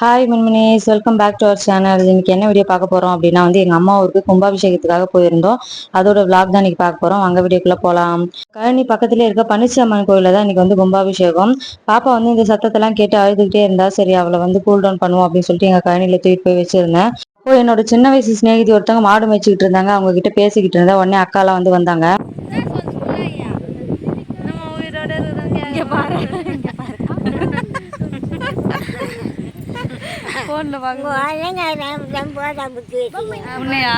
Hi மின்மினிஸ் welcome back to our channel இன்னைக்கு என்ன video பார்க்க போறோம் அப்படின்னா வந்து எங்க அம்மா ஊருக்கு கும்பாபிஷேகத்துக்காக போயிருந்தோம். அதோட விளாக் தான் இன்னைக்கு பார்க்க போறோம். அங்க வீடியோக்குள்ள போலாம். கழனி பக்கத்துல இருக்க பனிச்சம்மன் கோயிலில் தான் இன்னைக்கு வந்து கும்பாபிஷேகம். பாப்பா வந்து இந்த சத்தத்தெல்லாம் கேட்டு அழுதுகிட்டே இருந்தா சரி அவளை வந்து கூல் டவுன் பண்ணுவோம் அப்படின்னு சொல்லிட்டு எங்க கழனியில் தூக்கிட்டு போய் வச்சிருந்தேன். இப்போ என்னோட சின்ன வயசு சிநேகிதி ஒருத்தவங்க மாடு மேய்ச்சிக்கிட்டு இருந்தாங்க. அவங்க கிட்ட பேசிக்கிட்டு இருந்தா உடனே அக்காலாம் வந்து வந்தாங்க நம்ம உயிரோட இருக்கிறவங்க இங்க பாரு இங்க பாரு போன்ல உன்னையா?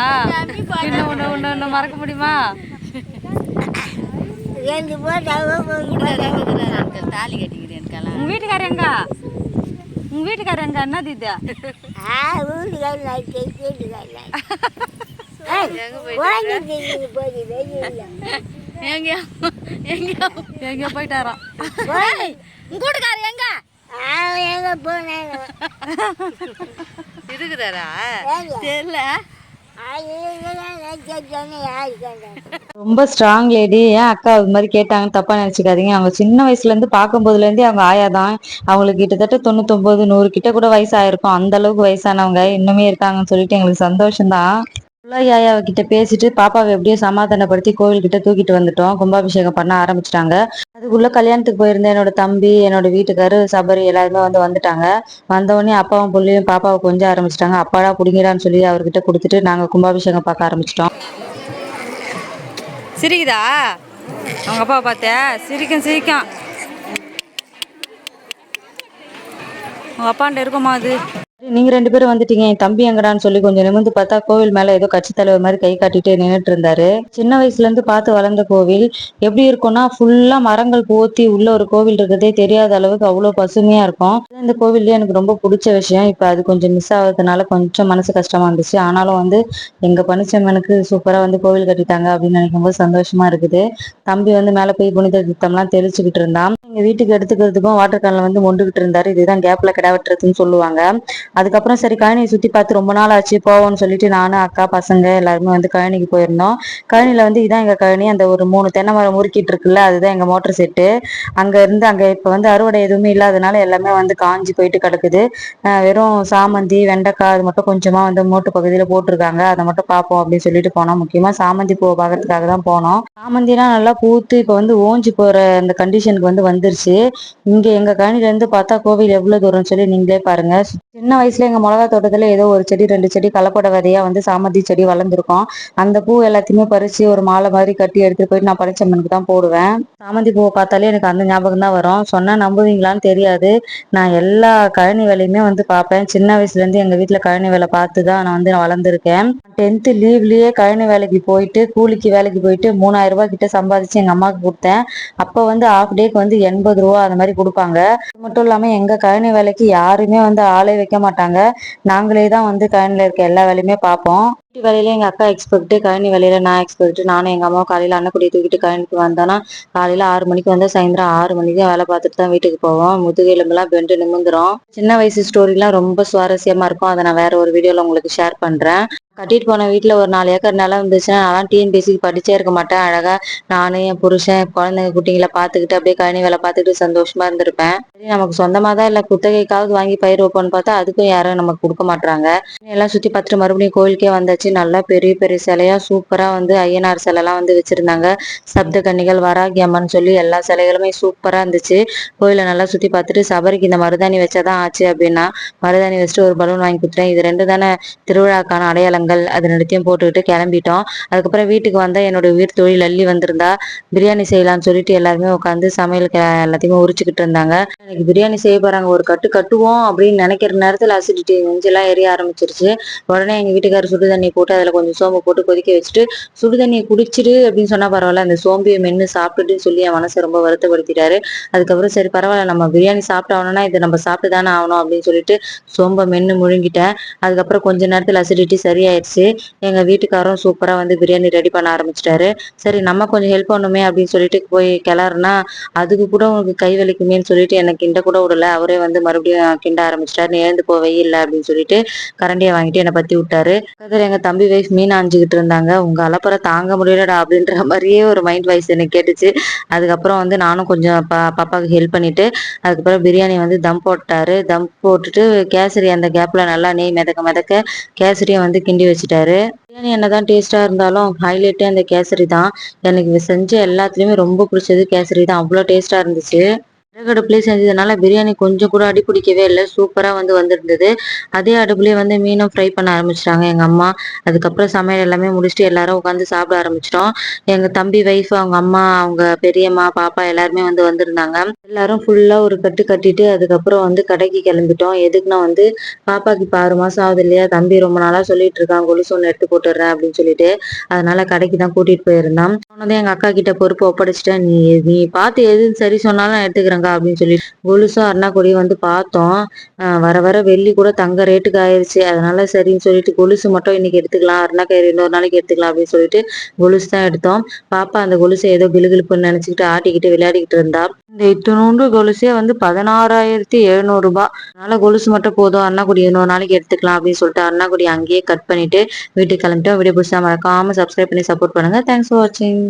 இன்னும் உன்னை உன்னை உன்னை மறக்க முடியுமா? தாலி கட்டிக்கிறேன் உங்க வீட்டுக்காரர் எங்க? உங்க வீட்டுக்காரர் எங்க? என்ன எங்க எங்க எங்க போயிட்டாராம். உங்க வீட்டுக்காரர் எங்க? இருக்குதாரா? தெரியல. ரொம்ப ஸ்ட்ராங் லேடி ஏன் அக்கா இது மாதிரி கேட்டாங்கன்னு தப்பா நினைச்சுக்காதீங்க. அவங்க சின்ன வயசுல இருந்து பார்க்கும் போதுல இருந்தே அவங்க ஆயா தான். அவங்களுக்கு கிட்டத்தட்ட தொண்ணூத்தொன்பது நூறு கிட்ட கூட வயசு ஆயிருக்கும் அந்த அளவுக்கு வயசானவங்க இன்னுமே இருக்காங்கன்னு சொல்லிட்டு எங்களுக்கு சந்தோஷம் தான் ஆயா கிட்ட பேசிட்டு பாப்பாவை எப்படியோ சமாதானப்படுத்தி கோவில் கிட்ட தூக்கிட்டு வந்துட்டோம். கும்பாபிஷேகம் பண்ண ஆரம்பிச்சிட்டாங்க. அதுக்குள்ள கல்யாணத்துக்கு போயிருந்த என்னோட தம்பி என்னோட வீட்டுக்காரு சபரி எல்லாருமே வந்து வந்துட்டாங்க. வந்தவொடனே அப்பாவும் புள்ளியும் பாப்பாவை கொஞ்சம் ஆரம்பிச்சிட்டாங்க. அப்பாடா புடிங்கிறான்னு சொல்லி அவர்கிட்ட கொடுத்துட்டு நாங்க கும்பாபிஷேகம் பார்க்க ஆரம்பிச்சிட்டோம். சிரிக்குதா? அவங்க அப்பா பார்த்தியா சிரிக்கும் சிரிக்கும். உங்க அப்பாண்ட இருக்குமா அது? நீங்க ரெண்டு பேரும் வந்துட்டீங்க என் தம்பி எங்கடான்னு சொல்லி கொஞ்சம் நிமிர்ந்து பார்த்தா கோவில் மேல ஏதோ கட்சி தலைவர் மாதிரி கை காட்டிட்டு நின்றுட்டு இருந்தாரு சின்ன வயசுல இருந்து பார்த்து வளர்ந்த கோவில். எப்படி இருக்கும்னா ஃபுல்லா மரங்கள் போத்தி உள்ள ஒரு கோவில் இருக்கிறதே தெரியாத அளவுக்கு அவ்வளவு பசுமையா இருக்கும். இந்த கோவில்ல எனக்கு ரொம்ப பிடிச்ச விஷயம். இப்ப அது கொஞ்சம் மிஸ் ஆகுறதுனால கொஞ்சம் மனசு கஷ்டமா இருந்துச்சு. ஆனாலும் வந்து எங்க பனிச்சம்மனுக்கு சூப்பரா வந்து கோவில் கட்டிட்டாங்க அப்படின்னு நினைக்கும் போது சந்தோஷமா இருக்குது. தம்பி வந்து மேல போய் புனித தீர்த்தம்லாம் தெளிச்சுக்கிட்டு இருந்தான். எங்க வீட்டுக்கு எடுத்துக்கிறதுக்கும் வாட்டர் கேன்ல வந்து மொண்டுகிட்டு இருந்தாரு. இதுதான் கேப்ல கிடா வெட்டுறதுன்னு சொல்லுவாங்க. அதுக்கப்புறம் சரி கழனியை சுத்தி பார்த்து ரொம்ப நாள் ஆச்சு போவோம்னு சொல்லிட்டு நானும் அக்கா பசங்க எல்லாருமே வந்து கழனிக்கு போயிருந்தோம். கழனியில் வந்து இதான் எங்க கழனி அந்த ஒரு மூணு தென்னை மரம் முறுக்கிட்டு இருக்குல்ல அதுதான் எங்க மோட்டர் செட்டு அங்க இருந்து அங்க இப்ப வந்து அறுவடை எதுவுமே இல்லாதனால எல்லாமே வந்து காஞ்சி போயிட்டு கிடக்குது. வெறும் சாமந்தி வெண்டைக்காய் அது மட்டும் கொஞ்சமா வந்து மோட்டு பகுதியில போட்டிருக்காங்க. அதை மட்டும் பார்ப்போம் அப்படின்னு சொல்லிட்டு போனோம். முக்கியமா சாமந்தி பூவை பார்க்கறதுக்காக தான் போனோம். சாமந்திலாம் நல்லா பூத்து இப்ப வந்து ஓஞ்சி போற அந்த கண்டிஷனுக்கு வந்து வந்துருச்சு. இங்க எங்க கழனில இருந்து பார்த்தா கோவில் எவ்வளவு தூரம்னு சொல்லி நீங்களே பாருங்க. சின்ன வயசு வயசுல எங்க மிளகா தோட்டத்துல ஏதோ ஒரு செடி ரெண்டு செடி கலப்பட விதையா வந்து சாமந்தி செடி வளர்ந்துருக்கும். அந்த பூ எல்லாத்தையுமே பறிச்சு ஒரு மாலை மாதிரி கட்டி எடுத்துட்டு போயிட்டு நான் பறிச்சம்மனுக்கு தான் போடுவேன். சாமந்தி பூவை பார்த்தாலே எனக்கு அந்த ஞாபகம் தான் வரும். சொன்னா நம்புவீங்களான்னு தெரியாது. நான் எல்லா கழனி வேலையுமே வந்து பார்ப்பேன். சின்ன வயசுல இருந்து எங்க வீட்டுல கழனி வேலை பார்த்து தான் நான் வந்து வளர்ந்துருக்கேன். டென்த்து லீவ்லயே கழனி வேலைக்கு போயிட்டு கூலிக்கு வேலைக்கு போயிட்டு மூணாயிரம் ரூபாய் கிட்ட சம்பாதிச்சு எங்க அம்மாவுக்கு கொடுத்தேன். அப்போ வந்து ஆஃப் டேக்கு வந்து எண்பது ரூபா அந்த மாதிரி கொடுப்பாங்க. அது மட்டும் இல்லாம எங்க கழனி வேலைக்கு யாருமே வந்து ஆளே வைக்க மாட்டாங்க. நாங்களே தான் வந்து கழனில இருக்க எல்லா வேலையுமே பார்ப்போம். வீட்டு வேலையில எங்க அக்கா எக்ஸ்பெக்ட் கழனி வேலையில நான் எக்ஸ்பெக்ட் நானும் எங்க அம்மாவும் காலையில அன்னக்குடி தூக்கிட்டு கழனிக்கு வந்தோன்னா காலையில ஆறு மணிக்கு வந்து சாயந்தரம் ஆறு மணிக்கு வேலை பார்த்துட்டு தான் வீட்டுக்கு போவோம். முதுகெலும்புலாம் பெண்டு நிமிந்துரும் சின்ன வயசு ஸ்டோரிலாம் ரொம்ப சுவாரஸ்யமா இருக்கும். அதை நான் வேற ஒரு வீடியோல உங்களுக்கு ஷேர் பண்றேன். கட்டிட்டு போன வீட்டுல ஒரு நாலு ஏக்கர் நிலம் இருந்துச்சுன்னா நான் டிஎன்பிஎஸ்சிக்கு படிச்சே இருக்க மாட்டேன். அழகா நானும் என் புருஷன் குழந்தைங்க குட்டிங்களை பார்த்துக்கிட்டு அப்படியே கழனி வேலை பார்த்துக்கிட்டு சந்தோஷமா இருந்திருப்பேன். சரி நமக்கு சொந்தமா தான் இல்ல குத்தகைக்காவது வாங்கி பயிர் வைப்போம்னு பார்த்தா அதுக்கும் யாரும் நமக்கு கொடுக்க மாட்டாங்க எல்லாம் சுத்தி பார்த்துட்டு மறுபடியும் கோயிலுக்கே வந்தாச்சு. நல்லா பெரிய பெரிய சிலையா சூப்பரா வந்து ஐயனார் சிலைலாம் வந்து வச்சிருந்தாங்க. சப்த கன்னிகள் வராகி அம்மன் சொல்லி எல்லா சிலைகளுமே சூப்பரா இருந்துச்சு. கோயிலை நல்லா சுத்தி பார்த்துட்டு சபரிக்கு இந்த மருதாணி வச்சாதான் ஆச்சு அப்படின்னா மருதாணி வச்சுட்டு ஒரு பலூன் வாங்கி கொடுத்தேன் இது ரெண்டு தானே திருவிழாக்கான அடையாளங்கள். அது ரெண்டுத்தையும் போட்டுக்கிட்டு கிளம்பிட்டோம். அதுக்கப்புறம் வீட்டுக்கு வந்தால் என்னோட வீட்டு தொழில் அள்ளி வந்திருந்தா பிரியாணி செய்யலாம்னு சொல்லிட்டு எல்லாருமே உட்காந்து சமையல் எல்லாத்தையுமே உரிச்சுக்கிட்டு இருந்தாங்க. எனக்கு பிரியாணி செய்ய போறாங்க. ஒரு கட்டு கட்டுவோம் அப்படின்னு நினைக்கிற நேரத்துல அசிடிட்டி நெஞ்செல்லாம் எரிய ஆரம்பிச்சிருச்சு. உடனே எங்க வீட்டுக்காரர் சுடு தண்ணி போட்டு அதுல கொஞ்சம் சோம்பு போட்டு கொதிக்க வச்சுட்டு சுடு தண்ணியை குடிச்சிடு அப்படின்னு சொன்னா பரவாயில்ல அந்த சோம்பியை மென்னு சாப்பிட்டுட்டு சொல்லி என் மனசை ரொம்ப வருத்தப்படுத்திட்டாரு. அதுக்கப்புறம் சரி பரவாயில்ல நம்ம பிரியாணி சாப்பிட்டாகணும்னா இதை நம்ம சாப்பிட்டு தானே ஆகணும் அப்படின்னு சொல்லிட்டு சோம்பை மென்னு முழுங்கிட்டேன். அதுக்கப்புறம் கொஞ்ச நேரத்துல அசிடிட்டி சரியாயிடுச்சு. எங்க வீட்டுக்காரரும் சூப்பரா வந்து பிரியாணி ரெடி பண்ண ஆரம்பிச்சிட்டாரு. சரி நம்ம கொஞ்சம் ஹெல்ப் பண்ணுமே அப்படின்னு சொல்லிட்டு போய் கிளறுனா அதுக்கு கூட உனக்கு கை வலிக்குமேன்னு சொல்லிட்டு எனக்கு கிண்ட கூட விடல. அவரே வந்து மறுபடியும் கிண்ட ஆரம்பிச்சிட்டாரு. நேர்ந்து எழுந்து போவே இல்லை அப்படின்னு சொல்லிட்டு கரண்டியை வாங்கிட்டு என்னை பத்தி விட்டாரு. பக்கத்துல எங்க தம்பி வைஃப் மீன் ஆஞ்சிக்கிட்டு இருந்தாங்க. உங்க அலப்பறை தாங்க முடியலடா அப்படின்ற மாதிரியே ஒரு மைண்ட் வாய்ஸ் எனக்கு கேட்டுச்சு. அதுக்கப்புறம் வந்து நானும் கொஞ்சம் பா பாப்பாவுக்கு ஹெல்ப் பண்ணிட்டு அதுக்கப்புறம் பிரியாணி வந்து தம் போட்டாரு. தம் போட்டுட்டு கேசரி அந்த கேப்ல நல்லா நெய் மிதக்க மிதக்க கேசரியை வந்து கிண்டி வச்சுட்டாரு. பிரியாணி என்னதான் டேஸ்டா இருந்தாலும் ஹைலைட்டே அந்த கேசரி தான். எனக்கு செஞ்ச எல்லாத்துலயுமே ரொம்ப பிடிச்சது கேசரி தான். அவ்வளோ டேஸ்டா இருந்துச்சு. விறகடுப்புலேயே செஞ்சதுனால பிரியாணி கொஞ்சம் கூட அடி பிடிக்கவே இல்லை. சூப்பராக வந்து வந்திருந்தது. அதே அடுப்புலேயே வந்து மீனும் ஃப்ரை பண்ண ஆரம்பிச்சிட்டாங்க எங்கள் அம்மா. அதுக்கப்புறம் சமையல் எல்லாமே முடிச்சுட்டு எல்லாரும் உட்காந்து சாப்பிட ஆரம்பிச்சிட்டோம். எங்கள் தம்பி ஒய்ஃப் அவங்க அம்மா அவங்க பெரியம்மா பாப்பா எல்லாருமே வந்து வந்திருந்தாங்க. எல்லாரும் ஃபுல்லாக ஒரு கட்டு கட்டிட்டு அதுக்கப்புறம் வந்து கடைக்கு கிளம்பிட்டோம். எதுக்குன்னா வந்து பாப்பாக்கு இப்போ ஆறு மாதம் ஆகுது இல்லையா? தம்பி ரொம்ப நாளாக சொல்லிட்டு இருக்கான். கொலுசு ஒன்று எடுத்து போட்டுடுறேன் அப்படின்னு சொல்லிட்டு. அதனால கடைக்கு தான் கூட்டிட்டு போயிருந்தான். சொன்னதே எங்கள் அக்கா கிட்ட பொறுப்பு ஒப்படைச்சிட்டேன். நீ நீ பார்த்து எது சரி சொன்னாலும் நான் எடுத்துக்கிறேங்க்கா அப்படின்னு சொல்லி கொலுசும் அருணாக்குடியும் வந்து பார்த்தோம். வர வர வெள்ளி கூட தங்க ரேட்டுக்கு ஆயிருச்சு. அதனால சரின்னு சொல்லிட்டு கொலுசு மட்டும் இன்னைக்கு எடுத்துக்கலாம். அருணாக்கயிறு இன்னொரு நாளைக்கு எடுத்துக்கலாம் அப்படின்னு சொல்லிட்டு கொலுசு தான் எடுத்தோம். பாப்பா அந்த கொலுசை ஏதோ கிளுகிழுப்புன்னு நினைச்சுக்கிட்டு ஆட்டிக்கிட்டு விளையாடிக்கிட்டு இருந்தா. இந்த இத்தினூண்டு கொலுசே வந்து பதினாறாயிரத்தி எழுநூறு ரூபாய். அதனால கொலுசு மட்டும் போதும். அருணாக்குடி இன்னொரு நாளைக்கு எடுத்துக்கலாம் அப்படின்னு சொல்லிட்டு அருணாக்குடி அங்கேயே கட் பண்ணிட்டு வீட்டுக்கு கிளம்பிட்டோம். வீடியோ பிடிச்சா மறக்காம சப்ஸ்கிரைப் பண்ணி சப்போர்ட் பண்ணுங்க. தேங்க்ஸ் ஃபார் வாட்சிங்